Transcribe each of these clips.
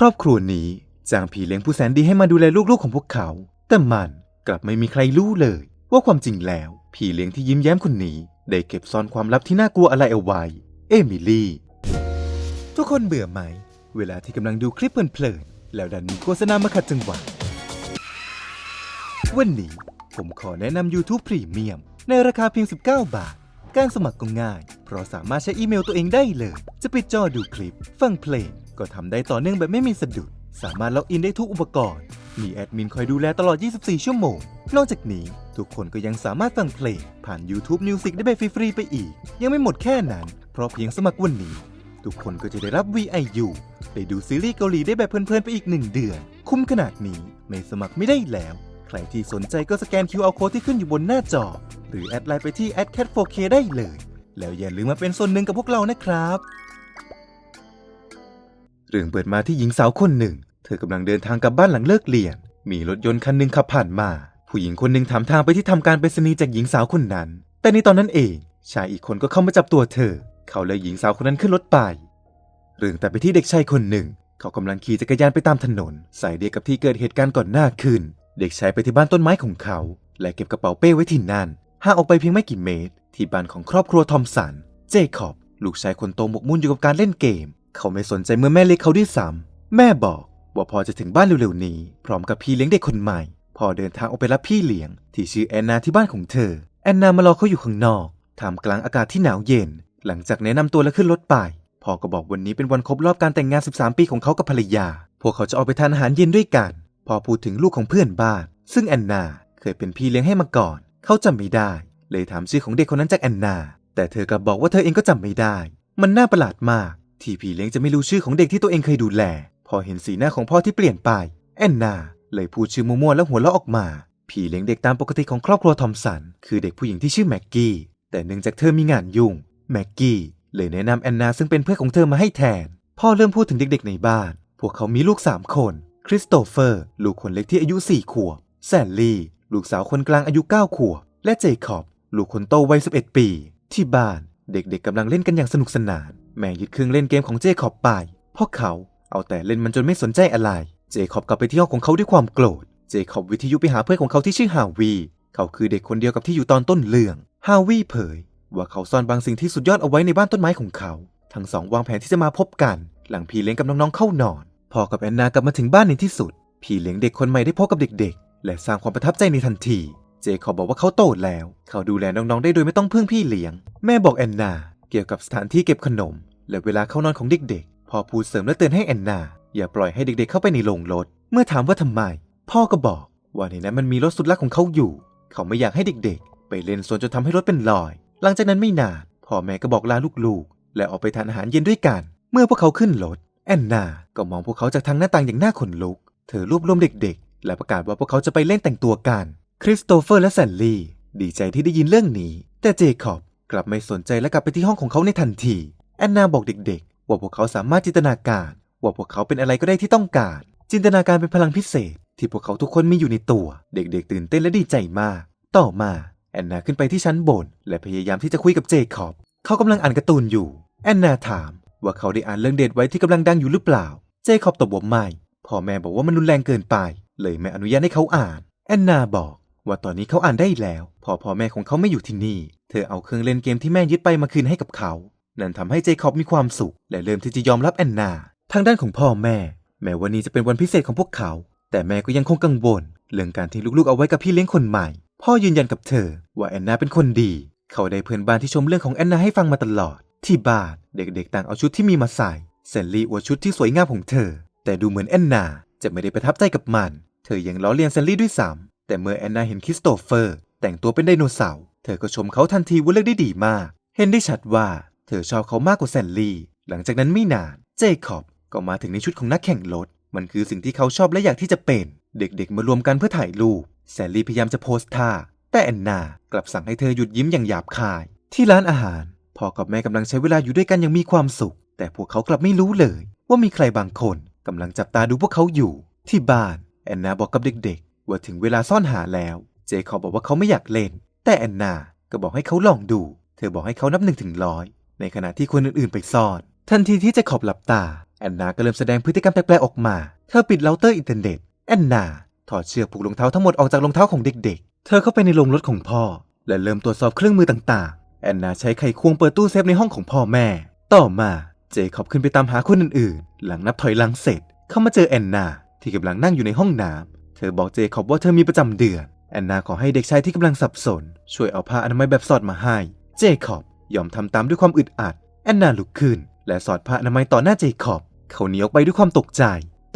ครอบครัวนี้จ้างผีเลี้ยงผู้แสนดีให้มาดูแลลูกๆของพวกเขา แต่มันกลับไม่มีใครรู้เลย ว่าความจริงแล้ว ผีเลี้ยงที่ยิ้มแย้มคนนี้ ได้เก็บซ่อนความลับที่น่ากลัวอะไรเอาไว้ เอมิลี่ ทุกคนเบื่อไหม เวลาที่กำลังดูคลิปเพลินๆแล้วดันมีโฆษณามาขัดจังหวะวันนี้ผมขอแนะนำ YouTube Premium ในราคาเพียง 19 บาท การสมัครก็ง่าย เพราะสามารถใช้อีเมลตัวเองได้เลย จะปิดจอดูคลิป ฟังเพลง ก็ทำได้ต่อเนื่องแบบไม่มีสะดุด สามารถล็อกอินได้ทุกอุปกรณ์ มีแอดมินคอยดูแลตลอด 24 ชั่วโมง นอกจากนี้ ทุกคนก็ยังสามารถฟังเพลง ผ่าน YouTube Music ได้แบบฟรีๆไปอีก ยังไม่หมดแค่นั้น เพราะเพียงสมัครวันนี้ ทุกคนก็จะได้รับ VIU ได้ดูซีรีส์เกาหลีได้แบบเพลินๆไปอีก1เดือน คุ้มขนาดนี้ไม่สมัครไม่ได้แล้ว ใครที่สนใจก็สแกน QR Code ที่ขึ้นอยู่บนหน้าจอ หรือแอดไลน์ไปที่ @cat4k ได้เลย แล้วอย่าลืมมาเป็นส่วนหนึ่งกับพวกเรานะครับ เรื่องเปิดมาที่หญิงสาวคนหนึ่ง เธอกำลังเดินทางกลับบ้านหลังเลิกเรียน มีรถยนต์คันหนึ่งขับผ่านมา ผู้หญิงคนหนึ่งถามทางไปที่ทำการไปรษณีย์จากหญิงสาวคนนั้น แต่ในตอนนั้นเอง ชายอีกคนก็เข้ามาจับตัวเธอ เขาเลยหญิงสาวคนนั้นขึ้นรถไป เรื่องแต่ไปที่เด็กชายคนหนึ่ง เขากำลังขี่จักรยานไปตามถนน สายเดียวกับที่เกิดเหตุการณ์ก่อนหน้าขึ้น เด็กชายไปที่บ้านต้นไม้ของเขา และเก็บกระเป๋าเป้ไว้ที่นั่นห่างออกไปเพียงไม่กี่เมตร ที่บ้านของครอบครัวทอมสัน เจคอบ ลูกชายคนโตหมกมุ่นอยู่กับการเล่นเกม เขาไม่สนใจเมื่อแม่เรียกเขาด้วยซ้ำแม่บอกว่าพอจะถึงบ้านเร็วๆนี้ พร้อมกับพี่เลี้ยงเด็กคนใหม่ พอเดินทางออกไปรับพี่เลี้ยง ที่ชื่อแอนนาที่บ้านของเธอ แอนนามารอเขาอยู่ข้างนอกท่ามกลางอากาศที่หนาวเย็น หลังจากแนะนำตัวและขึ้นรถไปพ่อก็บอกวันนี้เป็นวันครบรอบการแต่งงาน 13 ปีของเขากับภรรยา พวกเขาจะออกไปทานอาหารเย็นด้วยกัน พอพูดถึงลูกของเพื่อนบ้าน ซึ่งแอนนาเคยเป็นพี่เลี้ยงให้มาก่อน เขาจำไม่ได้ เลยถามชื่อของเด็กคนนั้นจากแอนนา แต่เธอกลับบอกว่าเธอเองก็จำไม่ได้ มันน่าประหลาดมาก ที่พี่เลี้ยงจะไม่รู้ชื่อของเด็กที่ตัวเองเคยดูแล พอเห็นสีหน้าของพ่อที่เปลี่ยนไป แอนนา เลยพูดชื่อมั่วๆแล้วหัวเราะออกมา พี่เลี้ยงเด็กตามปกติของครอบครัวทอมสัน คือเด็กผู้หญิงที่ชื่อแม็กกี้ แต่เนื่องจากเธอมีงานยุ่ง แม็กกี้เลยแนะนำแอนนาซึ่งเป็นเพื่อนของเธอมาให้แทน พ่อเริ่มพูดถึงเด็กๆในบ้าน พวกเขามีลูกสามคน คริสโตเฟอร์ ลูกคนเล็กที่อายุ4ขวบ แซนลี่ ลูกสาวคนกลางอายุ9ขวบ และเจคอบ ลูกคนโตวัย11 ปี ที่บ้าน เด็กๆกำลังเล่นกันอย่างสนุกสนาน แม่ยึดเครื่องเล่นเกมของเจคอบไปเพราะเขาเอาแต่เล่นมันจนไม่สนใจอะไร เจคอบกลับไปที่ห้องของเขาด้วยความโกรธ เจคอบวิทยุไปหาเพื่อนของเขาที่ชื่อฮาวี เขาคือเด็กคนเดียวกับที่อยู่ตอนต้นเรื่องฮาวีเผย ว่าเขาซ่อนบางสิ่งที่สุดยอดเอาไว้ในบ้านต้นไม้ของเขา ทั้งสองวางแผนที่จะมาพบกัน หลังพี่เลี้ยงกับน้องๆเข้านอนพอกับแอนนากลับมาถึงบ้านในที่สุด พี่เลี้ยงเด็กคนใหม่ได้พบกับเด็กๆ และสร้างความประทับใจในทันที เจคอบบอกว่าเขาโตแล้ว เขาดูแลน้องๆได้โดยไม่ต้องพึ่งพี่เลี้ยง แม่บอกแอนนา เกี่ยวกับสถานที่เก็บขนม และเวลาเข้านอนของเด็กๆ พ่อพูดเสริมและเตือนให้แอนนา อย่าปล่อยให้เด็กๆเข้าไปในโรงรถ เมื่อถามว่าทำไม พ่อก็บอก ว่าในนั้นมันมีรถสุดรักของเขาอยู่ เขาไม่อยากให้เด็กๆ ไปเล่นสวนจนทำให้รถเป็นรอย หลังจากนั้นไม่นานพ่อแม่ก็บอกลาลูกๆ และออกไปทานอาหารเย็นด้วยกัน เมื่อพวกเขาขึ้นรถแอนนาก็มองพวกเขาจากทางหน้าต่างอย่างน่าขนลุก เธอรวบรวมเด็กๆ และประกาศว่าพวกเขาจะไปเล่นแต่งตัวกัน คริสโตเฟอร์และแซนลี่ ดีใจที่ได้ยินเรื่องนี้ แต่เจคอบกลับไม่สนใจและกลับไปที่ห้องของเขาในทันที แอนนาบอกเด็กๆ ว่าพวกเขาสามารถจินตนาการ ว่าพวกเขาเป็นอะไรก็ได้ที่ต้องการ จินตนาการเป็นพลังพิเศษ ที่พวกเขาทุกคนมีอยู่ในตัว เด็กๆ ตื่นเต้นและดีใจมาก ต่อมาแอนนาขึ้นไปที่ชั้นบน และพยายามที่จะคุยกับเจคอบ เขากำลังอ่านการ์ตูนอยู่ แอนนาถาม ว่าเขาได้อ่านเรื่องเดทไว้ที่กำลังดังอยู่หรือเปล่า เจคอบตอบว่าไม่ พ่อแม่บอกว่ามันรุนแรงเกินไป เลยไม่อนุญาตให้เขาอ่าน แอนนาบอก ว่าตอนนี้เขาอ่านได้แล้ว พอพ่อแม่ของเขาไม่อยู่ที่นี่ เธอเอาเครื่องเล่นเกมที่แม่ยึดไปมาคืนให้กับเขา นั่นทำให้เจคอบมีความสุข และเริ่มที่จะยอมรับแอนนา ทางด้านของพ่อแม่ แม้วันนี้จะเป็นวันพิเศษของพวกเขา แต่แม่ก็ยังคงกังวล เรื่องการที่ลูกๆเอาไว้กับพี่เลี้ยงคนใหม่ พ่อยืนยันกับเธอ ว่าแอนนาเป็นคนดี เขาได้เพื่อนบ้านที่ชมเรื่องของแอนนาให้ฟังมาตลอด ที่บ้านเด็กๆ ต่างเอาชุดที่มีมาใส่แซนลี่อวดชุดที่สวยงามของเธอ แต่ดูเหมือนแอนนาจะไม่ได้ประทับใจกับมัน เธอยังล้อเลียนแซนลี่ด้วยซ้ำแต่เมื่อแอนนาเห็นคริสโตเฟอร์ แต่งตัวเป็นไดโนเสาร์ เธอก็ชมเขาทันทีว่าเลือกได้ดีมาก เห็นได้ชัดว่า เธอชอบเขามากกว่าแซนลี่ หลังจากนั้นไม่นาน เจคอบก็มาถึงในชุดของนักแข่งรถ มันคือสิ่งที่เขาชอบและอยากที่จะเป็น เด็กๆ มารวมกันเพื่อถ่ายรูป แซนลี่พยายามจะโพสท่า แต่แอนนากลับสั่งให้เธอหยุดยิ้มอย่างหยาบคาย ที่ร้านอาหาร พ่อกับแม่กำลังใช้เวลาอยู่ด้วยกันอย่างมีความสุข แต่พวกเขากลับไม่รู้เลย ว่ามีใครบางคนกำลังจับตาดูพวกเขาอยู่ ที่บ้าน แอนนาบอกกับเด็กๆ ว่าถึงเวลาซ่อนหาแล้ว เจคอบบอกว่าเขาไม่อยากเล่น แต่แอนนาก็บอกให้เขาลองดู เธอบอกให้เขานับหนึ่งถึงร้อย ในขณะที่คนอื่นๆไปซ่อน ทันทีที่เจคอบหลับตา แอนนาก็เริ่มแสดงพฤติกรรมแปลกๆออกมา เธอปิดเราเตอร์อินเทอร์เน็ต แอนนาถอดเชือกผูกรองเท้าทั้งหมดออกจากรองเท้าของเด็ก ๆ เธอเข้าไปในโรงรถของพ่อ และเริ่มตรวจสอบเครื่องมือต่างๆ แอนนาใช้ไขควงเปิดตู้เซฟในห้องของพ่อแม่ ต่อมาเจคอบขึ้นไปตามหาคนอื่นๆ หลังนับถอยหลังเสร็จ เข้ามาเจอแอนนา ที่กำลังนั่งอยู่ในห้องน้ำ เธอบอกเจคอบว่าเธอมีประจำเดือน แอนนาขอให้เด็กชายที่กำลังสับสน ช่วยเอาผ้าอนามัยแบบสอดมาให้ เจคอบ ยอมทำตามด้วยความอึดอัด แอนนาลุกขึ้น และสอดผ้าอนามัยต่อหน้าเจคอบ เขาหนีออกไปด้วยความตกใจ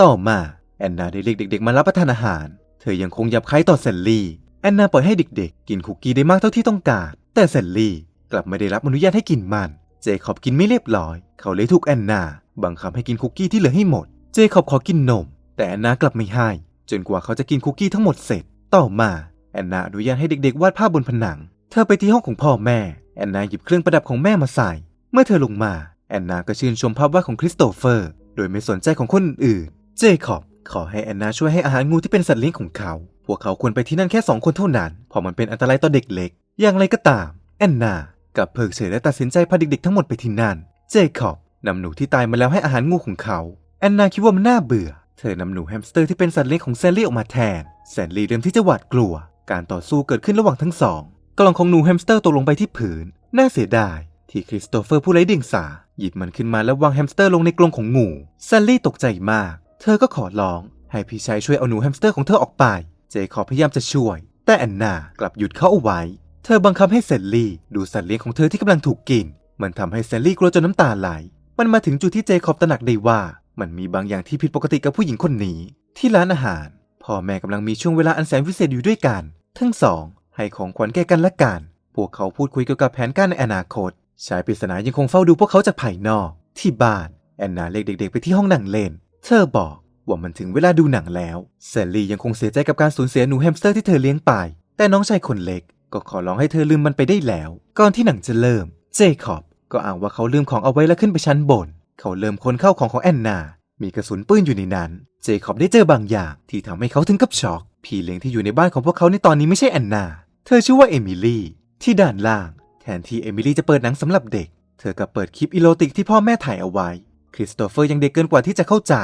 ต่อมา แอนนาได้เรียกเด็ก ๆ มารับประทานอาหาร เธอยังคงยับคล้ายต่อแซลลี่ แอนนาปล่อยให้เด็ก ๆ กินคุกกี้ได้มากเท่าที่ต้องการ แต่แซลลี่กลับไม่ได้รับอนุญาตให้กินมัน เจคอบกินไม่เรียบร้อย เขาเลยถูกแอนนาบังคับให้กินคุกกี้ที่เหลือให้หมด เจคอบขอกินนม แต่แอนนากลับไม่ให้ จนกว่าเขาจะกินคุกกี้ทั้งหมดเสร็จ ต่อมาแอนนาอนุญาตให้เด็ก ๆ วาดภาพบนผนัง เธอไปที่ห้องของพ่อแม่ แอนนาหยิบเครื่องประดับของแม่มาใส่ เมื่อเธอลงมา แอนนาก็ชื่นชมภาพวาดของคริสโตเฟอร์ โดยไม่สนใจของคนอื่น เจคอบขอให้แอนนาช่วยให้อาหารงูที่เป็นสัตว์เลี้ยงของเขา พวกเขาควรไปที่นั่นแค่สองคนเท่านั้นเพราะมันเป็นอันตรายต่อเด็กเล็ก อย่างไรก็ตาม แอนนากับเพิกเฉยและตัดสินใจพาเด็กๆทั้งหมดไปที่นั่น เจคอบนำหนูที่ตายมาแล้วให้อาหารงูของเขา แอนนาคิดว่ามันน่าเบื่อ เธอนำหนูแฮมสเตอร์ที่เป็นสัตว์เลี้ยงของแซลลี่ออกมาแทน แซลลี่เริ่มที่จะหวาดกลัว การต่อสู้เกิดขึ้นระหว่างทั้งสอง กล่องของหนูแฮมสเตอร์ตกลงไปที่ผืน น่าเสียดาย ที่คริสโตเฟอร์ผู้ไร้เดียงสา หยิบมันขึ้นมาแล้ววางแฮมสเตอร์ลงในกรงของงูแซลลี่ตกใจมาก เธอก็ขอร้อง ให้พี่ชายช่วยเอาหนูแฮมสเตอร์ของเธอออกไป เจคอบพยายามจะช่วย แต่แอนนากลับหยุดเขาเอาไว้ เธอบังคับให้เซลลี่ดูสัตว์เลี้ยงของเธอที่กำลังถูกกิน มันทำให้เซลลี่กลัวจนน้ำตาไหล มันมาถึงจุดที่เจคอบตระหนักได้ว่า มันมีบางอย่างที่ผิดปกติกับผู้หญิงคนนี้ ที่ร้านอาหารพ่อแม่กำลังมีช่วงเวลาอันแสนวิเศษอยู่ด้วยกัน ทั้งสอง ให้ของขวัญแก่กันและกัน พวกเขาพูดคุยเกี่ยวกับแผนการในอนาคต ชายปริศนายังคงเฝ้าดูพวกเขาจากภายนอก ที่บ้าน แอนนาเรียกเด็กๆไปที่ห้องนั่งเล่น เธอบอกว่ามันถึงเวลาดูหนังแล้วเซลลี่ยังคงเสียใจกับการสูญเสียหนูแฮมสเตอร์ที่เธอเลี้ยงไป แต่น้องชายคนเล็ก ก็ขอร้องให้เธอลืมมันไปได้แล้ว ก่อนที่หนังจะเริ่ม เจคอบก็อ้างว่าเขาลืมของเอาไว้แล้วขึ้นไปชั้นบน เขาเริ่มค้นเข้าของของแอนนา มีกระสุนปืนอยู่ในนั้น เจคอบได้เจอบางอย่างที่ทำให้เขาถึงกับช็อก พี่เลี้ยงที่อยู่ในบ้านของพวกเขาในตอนนี้ไม่ใช่แอนนา เธอชื่อว่าเอมิลี่ ที่ด้านล่าง แทนที่เอมิลี่จะเปิดหนังสำหรับเด็ก เธอกับเปิดคลิปอีโรติกที่พ่อแม่ถ่ายเอาไว้ คริสโตเฟอร์ยังเด็กเกินกว่าที่จะเข้าใจ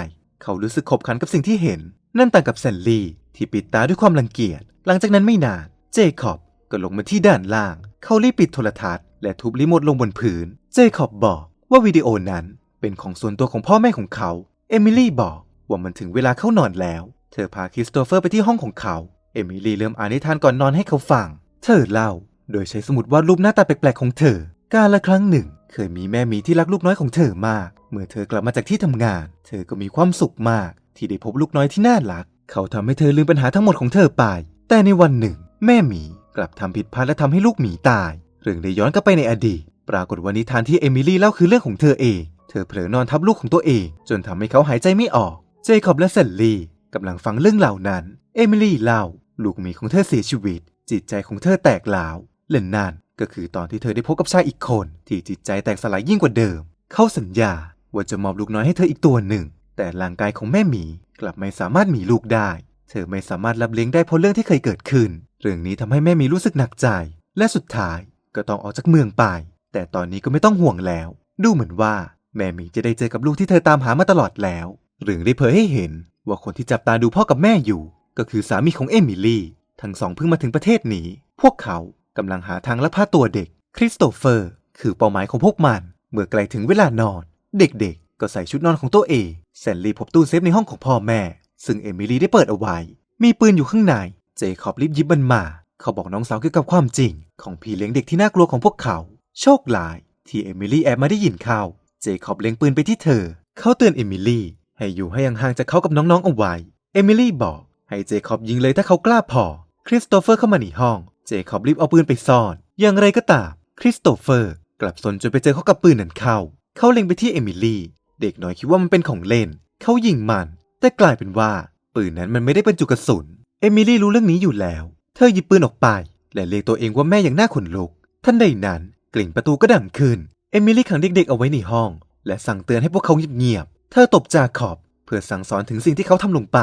เขารู้สึกขบขันกับสิ่งที่เห็น นั่นต่างกับแซนลี่ ที่ปิดตาด้วยความรังเกียจ หลังจากนั้นไม่นาน เจคอบก็ลงมาที่ด้านล่าง เขารีบปิดโทรทัศน์และทุบรีโมทลงบนพื้น เจคอบบอกว่าวิดีโอนั้นเป็นของส่วนตัวของพ่อแม่ของเขา เอมิลี่บอกว่ามันถึงเวลาเข้านอนแล้ว เธอพาคริสโตเฟอร์ไปที่ห้องของเขา เอมิลี่เริ่มอ่านนิทานก่อนนอนให้เขาฟัง เธอเล่า โดยใช้สมุดวาดรูปหน้าตาแปลกๆของเธอ กาละครั้งหนึ่ง เคยมีแม่หมีที่รักลูกน้อยของเธอมาก เมื่อเธอกลับมาจากที่ทำงาน เธอก็มีความสุขมาก ที่ได้พบลูกน้อยที่น่ารัก เขาทำให้เธอลืมปัญหาทั้งหมดของเธอไป แต่ในวันหนึ่ง แม่หมีกลับทำผิดพลาดและทำให้ลูกหมีตาย เรื่องได้ย้อนกลับไปในอดีต ปรากฏว่านิทานที่เอมิลี่เล่าคือเรื่องของเธอเอง เธอเผลอนอนทับลูกของตัวเอง จนทำให้เขาหายใจไม่ออก เจคอบและเซลลี่กำลังฟังเรื่องเหล่านั้น เอมิลี่เล่า ลูกหมีของเธอเสียชีวิต จิตใจของเธอแตกหลาวและนั่นก็คือตอนที่เธอได้พบกับชายอีกคน ที่จิตใจแตกสลายยิ่งกว่าเดิม เขาสัญญาว่าจะมอบลูกน้อยให้เธออีกตัวหนึ่ง แต่ร่างกายของแม่หมีกลับไม่สามารถมีลูกได้ เธอไม่สามารถรับเลี้ยงได้เพราะเรื่องที่เคยเกิดขึ้น เรื่องนี้ทำให้แม่หมีรู้สึกหนักใจ และสุดท้ายก็ต้องออกจากเมืองไป แต่ตอนนี้ก็ไม่ต้องห่วงแล้ว ดูเหมือนว่าแม่หมีจะได้เจอกับลูกที่เธอตามหามาตลอดแล้ว เรื่องได้เผยให้เห็นว่าคนที่จับตาดูพ่อกับแม่อยู่ ก็คือสามีของเอมิลี่ ทั้งสองเพิ่งมาถึงประเทศนี้ พวกเขากำลังหาทางลักพาตัวเด็ก คริสโตเฟอร์ คือเป้าหมายของพวกมัน เมื่อไกลถึงเวลานอน เด็กๆ ก็ใส่ชุดนอนของตัวเองแซนลีพบตู้เซฟในห้องของพ่อแม่ ซึ่งเอมิลี่ได้เปิดเอาไว้ มีปืนอยู่ข้างใน เจคอบรีบยิบมันมา เขาบอกน้องสาวเกี่ยวกับความจริง ของพี่เลี้ยงเด็กที่น่ากลัวของพวกเขา โชคลาย ที่เอมิลี่แอบมาได้ยินเขาเจคอบเล็งปืนไปที่เธอ เขาเตือนเอมิลี่ให้อยู่ให้ห่างๆจากเขากับน้องๆเอาไว้ เอมิลี่บอก ให้เจคอบยิงเลยถ้าเขากล้าพอ คริสโตเฟอร์เข้ามาในห้อง เจคอบรีบเอาปืนไปซ่อน อย่างไรก็ตาม คริสโตเฟอร์กลับสนจนไปเจอเขากับปืนนั้นเข้า เขาเล็งไปที่เอมิลี่ เด็กน้อยคิดว่ามันเป็นของเล่น เขายิงมัน แต่กลายเป็นว่า ปืนนั้นมันไม่ได้บรรจุกระสุน เอมิลี่รู้เรื่องนี้อยู่แล้ว เธอหยิบปืนออกไป และเรียกตัวเองว่าแม่อย่างน่าขนลุก ทันใดนั้นกลิ่งประตูก็ดังขึ้น เอมิลี่ขังเด็กๆเอาไว้ในห้อง และสั่งเตือนให้พวกเขาเงียบๆ เธอตบจาขอบ เพื่อสั่งสอนถึงสิ่งที่เขาทำลงไป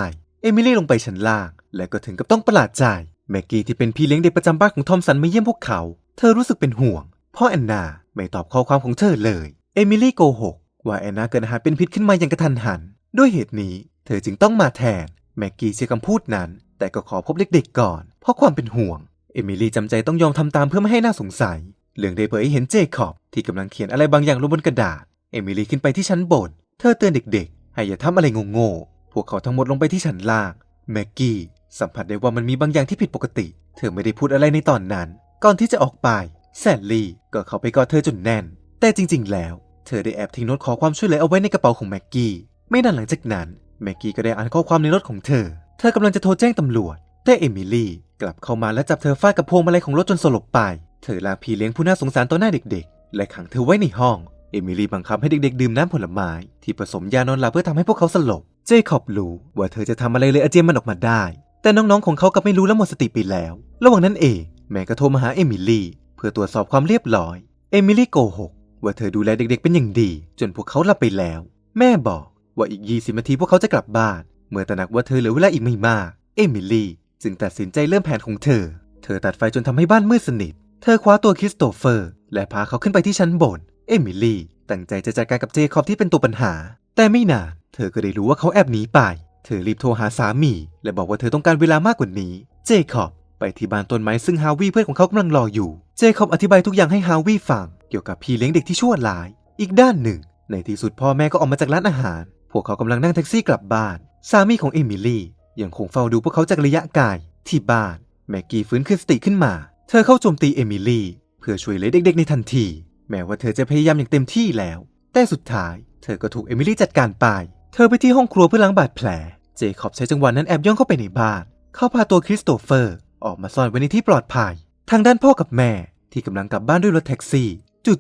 เอมิลี่ลงไปชั้นล่าง และก็ถึงกับต้องประหลาดใจ แม็กกี้ที่เป็นพี่เลี้ยงเด็กประจำบ้านของทอมสันมาเยี่ยมพวกเขา เธอรู้สึกเป็นห่วง พ่อแอนนาไม่ตอบข้อความของเธอเลย เอมิลี่โกหกว่าแอนนาเกิดอาหารเป็นพิษขึ้นมาอย่างกระทันหัน ด้วยเหตุนี้เธอจึงต้องมาแทน แม็กกี้เชื่อคำพูดนั้น แต่ก็ขอพบเด็กๆก่อน เพราะความเป็นห่วง เอมิลี่จำใจต้องยอมทำตามเพื่อไม่ให้น่าสงสัย เรื่องได้เผยให้เห็นเจคอบที่กำลังเขียนอะไรบางอย่างลงบนกระดาษ เอมิลี่ขึ้นไปที่ชั้นบน เธอเตือนเด็กๆ ให้อย่าทำอะไรโง่ๆ พวกเขาทั้งหมดลงไปที่ชั้นล่าง แม็กกี้สัมผัสได้ว่ามันมีบางอย่างที่ผิดปกติ เธอไม่ได้พูดอะไรในตอนนั้น ก่อนที่จะออกไป แซนลี่ก็เข้าไปกอดเธอจนแน่น แต่จริง ๆ แล้ว เธอได้แอบทิ้งโน้ตขอความช่วยเหลือเอาไว้ในกระเป๋าของแม็กกี้ ไม่นานหลังจากนั้น แม็กกี้ก็ได้อ่านข้อความในรถของเธอ เธอกำลังจะโทรแจ้งตำรวจ แต่เอมิลี่กลับเข้ามาและจับเธอฟาดกับพวงมาลัยของรถจนสลบไป เธอลากพี่เลี้ยงผู้น่าสงสารต่อหน้าเด็ก ๆ และขังเธอไว้ในห้อง เอมิลี่บังคับให้เด็กๆ ดื่มน้ำผลไม้ที่ผสมยานอนหลับเพื่อทำให้พวกเขาสลบ เจคอบรู้ว่าเธอจะทำอะไรเลยอาเจียนมันออกมาได้ แต่น้องๆของเขากลับไม่รู้และหมดสติไปแล้ว ระหว่างนั้นเองแม่ก็โทรมาหาเอมิลี่เพื่อตรวจสอบความเรียบร้อย เอมิลี่โกหกว่าเธอดูแลเด็กๆ เป็นอย่างดี จนพวกเขาหลับไปแล้ว แม่บอกว่าอีก 20 นาทีพวกเขาจะกลับบ้าน เมื่อตระหนักว่าเธอเหลือเวลาอีกไม่มาก เอมิลี่จึงตัดสินใจเริ่มแผนของเธอ เธอตัดไฟจนทำให้บ้านมืดสนิท เธอคว้าตัวคริสโตเฟอร์ และพาเขาขึ้นไปที่ชั้นบน เอมิลี่ตั้งใจจะจัดการกับเจคอบที่เป็นตัวปัญหา แต่ไม่นานเธอก็ได้รู้ว่าเขาแอบหนีไป เธอรีบโทรหาสามี และบอกว่าเธอต้องการเวลามากกว่านี้ เจคอบไปที่บ้านต้นไม้ซึ่งฮาวิเพื่อนของเขากำลังรออยู่ เจคอบอธิบายทุกอย่างให้ฮาวิฟังเกี่ยวกับพี่เลี้ยงเด็กที่ชั่วร้าย อีกด้านหนึ่ง ในที่สุดพ่อแม่ก็ออกมาจากร้านอาหาร พวกเขากำลังนั่งแท็กซี่กลับบ้าน สามีของเอมิลี่ยังคงเฝ้าดูพวกเขาจากระยะไกลที่บ้านแม็กกี้ฟื้นคืนสติขึ้นมา เธอเข้าโจมตีเอมิลี่เพื่อช่วยเหลือเด็กๆในทันที แม้ว่าเธอจะพยายามอย่างเต็มที่แล้ว แต่สุดท้าย เธอก็ถูกเอมิลี่จัดการไป เธอไปที่ห้องครัวเพื่อล้างบาดแผล เจคอบใช้จังหวะนั้นแอบย่องเข้าไปในบ้าน เขาพาตัวคริสโตเฟอร์ ออกมาซ่อนไว้ในที่ปลอดภัย ทางด้านพ่อกับแม่ที่กำลังกลับบ้านด้วยรถแท็กซี่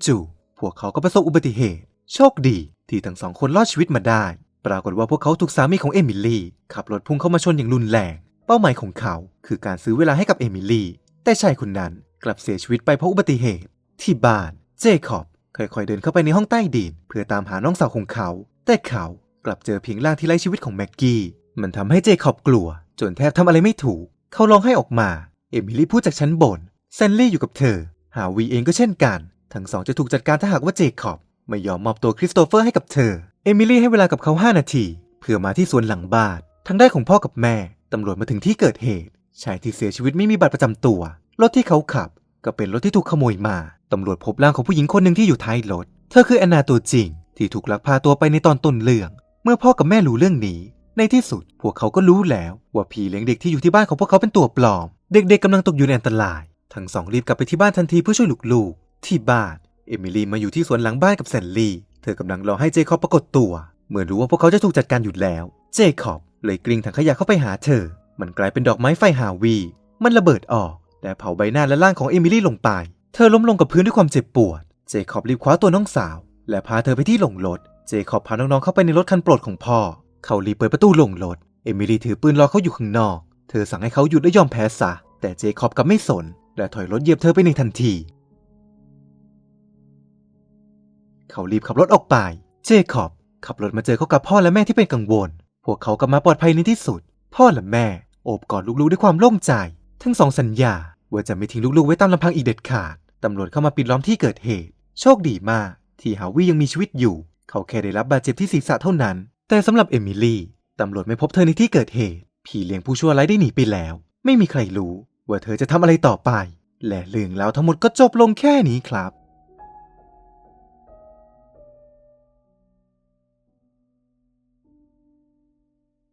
จู่ๆ พวกเขาก็ประสบอุบัติเหตุ โชคดีที่ทั้งสองคนรอดชีวิตมาได้ ปรากฏว่าพวกเขาถูกสามีของเอมิลี่ขับรถพุ่งเข้ามาชนอย่างรุนแรง เป้าหมายของเขาคือการซื้อเวลาให้กับเอมิลี่ แต่ชายคนนั้นกลับเสียชีวิตไปเพราะอุบัติเหตุ ที่บ้าน เจคอบค่อยๆเดินเข้าไปในห้องใต้ดินเพื่อตามหาน้องสาวของเขา แต่เขากลับเจอเพียงร่างที่ไร้ชีวิตของแม็กกี้ มันทำให้เจคอบกลัว จนแทบทำอะไรไม่ถูก เขาร้องไห้ออกมา เอมิลี่พูดจากชั้นบนแซนลี่อยู่กับเธอฮาวีเองก็เช่นกัน ทั้งสองจะถูกจัดการถ้าหากว่าเจคอบไม่ยอมมอบตัวคริสโตเฟอร์ให้กับเธอ เอมิลี่ให้เวลากับเขา 5 นาที เพื่อมาที่สวนหลังบ้านทางด้านของพ่อกับแม่ ตำรวจมาถึงที่เกิดเหตุ ชายที่เสียชีวิตไม่มีบัตรประจำตัว รถที่เขาขับ ก็เป็นรถที่ถูกขโมยมา ตำรวจพบร่างของผู้หญิงคนหนึ่งที่อยู่ท้ายรถ เธอคือแอนนาตัวจริง ที่ถูกลักพาตัวไปในตอนต้นเรื่อง เมื่อพ่อกับแม่รู้เรื่องนี้ ในที่สุด พวกเขาก็รู้แล้ว ว่าพี่เลี้ยงเด็กที่อยู่ที่บ้านของพวกเขาเป็นตัวปลอม เด็กๆกำลังตกอยู่ในอันตราย ทั้งสองรีบกลับไปที่บ้านทันทีเพื่อช่วยลูกๆ ที่บ้าน เอมิลี่มาอยู่ที่สวนหลังบ้านกับแซนลี่ เธอกำลังรอให้เจคอบปรากฏตัว เมื่อรู้ว่าพวกเขาจะถูกจัดการอยู่แล้ว เจคอบเลยกลิ้งถังขยะเข้าไปหาเธอ มันกลายเป็นดอกไม้ไฟฮาวี มันระเบิดออกและเผาใบหน้าและร่างของเอมิลี่ลงไป เธอล้มลงกับพื้นด้วยความเจ็บปวด เจคอบรีบคว้าตัวน้องสาว และพาเธอไปที่หลงรถ เจคอบพาน้องๆเข้าไปในรถคันโปรดของพ่อ เขารีบเปิดประตูหลงรถ เอมิลี่ถือปืนรอเขาอยู่ข้างนอก เธอสั่งให้เขาหยุดและยอมแพ้ซะ แต่เจคอบกลับไม่สน และถอยรถเหยียบเธอไปในทันที เขารีบขับรถออกไป เจคอบขับรถมาเจอเขากับพ่อและแม่ที่เป็นกังวล พวกเขากลับมาปลอดภัยในที่สุด พ่อและแม่โอบกอดลูกๆด้วยความโล่งใจ ทั้งสองสัญญาว่าจะไม่ทิ้งลูกๆไว้ตามลำพังอีกเด็ดขาด ตำรวจเข้ามาปิดล้อมที่เกิดเหตุ โชคดีมาก ที่ฮาวิยังมีชีวิตอยู่ เขาแค่ได้รับบาดเจ็บที่ศีรษะเท่านั้น แต่สำหรับเอมิลี่ตำรวจไม่พบเธอในที่เกิดเหตุ ผีเลี้ยงผู้ชั่วร้ายได้หนีไปแล้ว ไม่มีใครรู้ว่าเธอจะทำอะไรต่อไป และเรื่องราวทั้งหมดก็จบลงแค่นี้ครับ